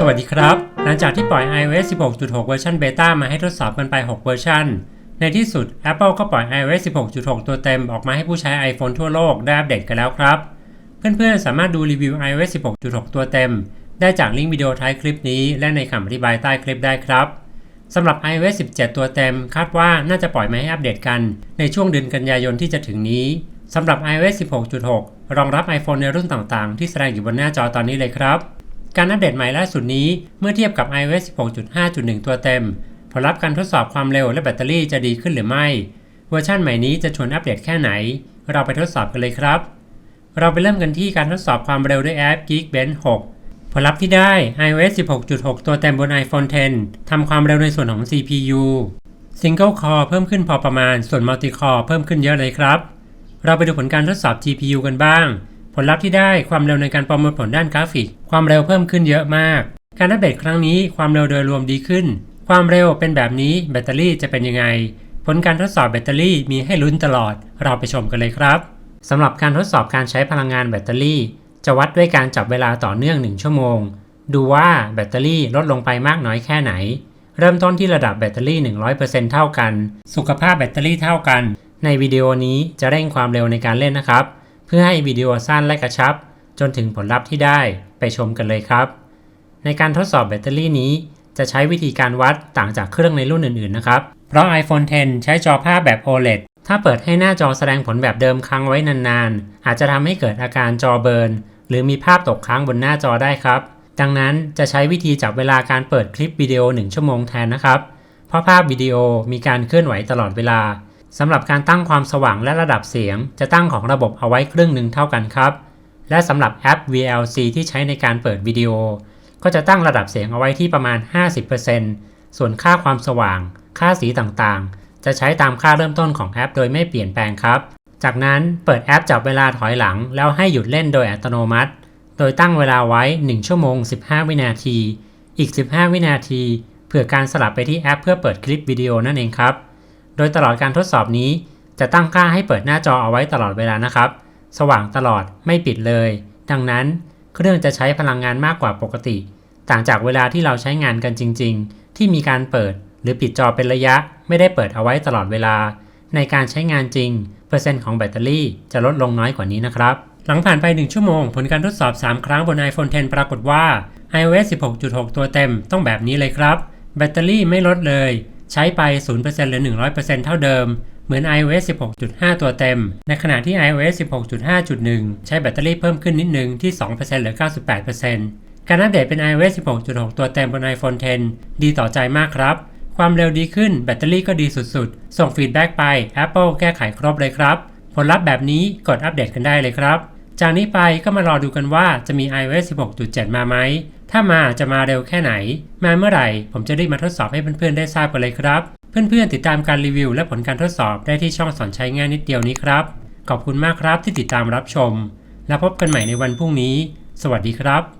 สวัสดีครับ หลังจากที่ปล่อย iOS 16.6 เวอร์ชันเบต้ามาให้ทดสอบกันไป 6 เวอร์ชัน ในที่สุด Apple ก็ปล่อย iOS 16.6 ตัวเต็มออกมาให้ผู้ใช้ iPhone ทั่วโลกได้อัปเดตกันแล้วครับ เพื่อนๆ สามารถดูรีวิว iOS 16.6 ตัวเต็ม ได้จากลิงก์วิดีโอท้ายคลิปนี้ และในคำอธิบายใต้คลิปได้ครับสำหรับ iOS 17 ตัวเต็ม คาดว่าน่าจะปล่อยมาให้อัปเดตกัน ในช่วงเดือนกันยายนที่จะถึงนี้สำหรับ iOS 16.6 รองรับ iPhone ในรุ่นต่างๆ ที่แสดงอยู่บนหน้าจอตอนนี้เลยครับ การอัปเดตใหม่ล่าสุดนี้เมื่อเทียบกับ iOS 16.5.1 ตัวเต็ม ผลลัพธ์การทดสอบความเร็วและแบตเตอรี่จะดีขึ้นหรือไม่ เวอร์ชันใหม่นี้จะชวนอัปเดตแค่ไหน เราไปทดสอบกันเลยครับ เราไปเริ่มกันที่การทดสอบความเร็วด้วยแอป Geekbench 6 ผลลัพธ์ที่ได้ iOS 16.6 ตัวเต็มบน iPhone 10ทำความเร็วในส่วนของ CPU Single Core เพิ่มขึ้นพอประมาณ ส่วน Multi Core เพิ่มขึ้นเยอะเลยครับ เราไปดูผลการทดสอบ GPU กันบ้าง ผลลัพธ์ที่ได้ความเร็วในการประมวลผลด้านกราฟิก ความเร็วเพิ่มขึ้นเยอะมาก การอัปเดตครั้งนี้ความเร็วโดยรวมดีขึ้น ความเร็วเป็นแบบนี้แบตเตอรี่จะเป็นยังไง ผลการทดสอบแบตเตอรี่มีให้ลุ้นตลอด เราไปชมกันเลยครับสำหรับการทดสอบการใช้พลังงานแบตเตอรี่ จะวัดด้วยการจับเวลาต่อเนื่อง 1 ชั่วโมง ดูว่าแบตเตอรี่ลดลงไปมากน้อยแค่ไหน เริ่มต้นที่ระดับแบตเตอรี่ 100%เท่ากัน สุขภาพแบตเตอรี่เท่ากัน ในวิดีโอนี้จะเร่งความเร็วในการเล่นนะครับ เพื่อให้วิดีโอสั้นและกระชับ จนถึงผลลัพธ์ที่ได้ไปชมกันเลยครับ ในการทดสอบแบตเตอรี่นี้ จะใช้วิธีการวัดต่างจากเครื่องในรุ่นอื่นๆนะครับ เพราะ iPhone 10 ใช้จอภาพแบบ OLED ถ้าเปิดให้หน้าจอแสดงผลแบบเดิมค้างไว้นานๆ อาจจะทำให้เกิดอาการจอเบิร์นหรือมีภาพตกค้างบนหน้าจอได้ครับ ดังนั้นจะใช้วิธีจับเวลาการเปิดคลิปวิดีโอ 1 ชั่วโมงแทนนะครับ เพราะภาพวิดีโอมีการเคลื่อนไหวตลอดเวลา สำหรับการตั้งความสว่างและระดับเสียง จะตั้งของระบบเอาไว้ครึ่งหนึ่งเท่ากันครับ และสำหรับแอป VLC ที่ใช้ในการเปิดวิดีโอ ก็จะตั้งระดับเสียงเอาไว้ที่ประมาณ 50%ส่วนค่าความสว่าง ค่าสีต่างๆ จะใช้ตามค่าเริ่มต้นของแอป โดยไม่เปลี่ยนแปลงครับ จากนั้นเปิดแอปจับเวลาถอยหลัง แล้วให้หยุดเล่นโดยอัตโนมัติ โดยตั้งเวลาไว้ 1 ชั่วโมง 15 วินาที อีก 15 วินาทีเพื่อการสลับไปที่แอป เพื่อเปิดคลิปวิดีโอนั่นเองครับ โดยตลอดการทดสอบนี้ จะตั้งค่าให้เปิดหน้าจอเอาไว้ตลอดเวลานะครับ สว่างตลอดไม่ปิดเลย ดังนั้นเครื่องจะใช้พลังงานมากกว่าปกติ ต่างจากเวลาที่เราใช้งานกันจริง ๆ ที่มีการเปิดหรือปิดจอเป็นระยะ ไม่ได้เปิดเอาไว้ตลอดเวลา ในการใช้งานจริง เปอร์เซ็นต์ของแบตเตอรี่จะลดลงน้อยกว่านี้นะครับ หลังผ่านไป 1 ชั่วโมง ผลการทดสอบ 3 ครั้งบน iPhone 10 ปรากฏว่า iOS 16.6 ตัวเต็มต้องแบบนี้เลยครับ แบตเตอรี่ไม่ลดเลย ใช้ไป 0%หรือ 100%เท่าเดิม เหมือน iOS 16.5 ตัวเต็ม ในขณะที่ iOS 16.5.1 ใช้แบตเตอรี่เพิ่มขึ้นนิดนึงที่ 2%หรือ 98%การอัปเดตเป็น iOS 16.6 ตัวเต็มบน iPhone 10 ดีต่อใจมากครับ ความเร็วดีขึ้นแบตเตอรี่ก็ดีสุดๆ ส่งฟีดแบ็กไป Apple แก้ไขครบเลยครับ ผลลัพธ์แบบนี้กดอัปเดตกันได้เลยครับ จากนี้ไปก็มารอดูกันว่าจะมี iOS 16.7 มาไหม ถ้ามาจะมาเร็วแค่ไหน มาเมื่อไหร่ ผมจะรีบมาทดสอบให้เพื่อนๆได้ทราบกันเลยครับ เพื่อนๆติดตามการรีวิว และผลการทดสอบได้ที่ช่องสอนใช้ง่ายนิดเดียวนี้ครับ ขอบคุณมากครับที่ติดตามรับชม แล้วพบกันใหม่ในวันพรุ่งนี้ สวัสดีครับ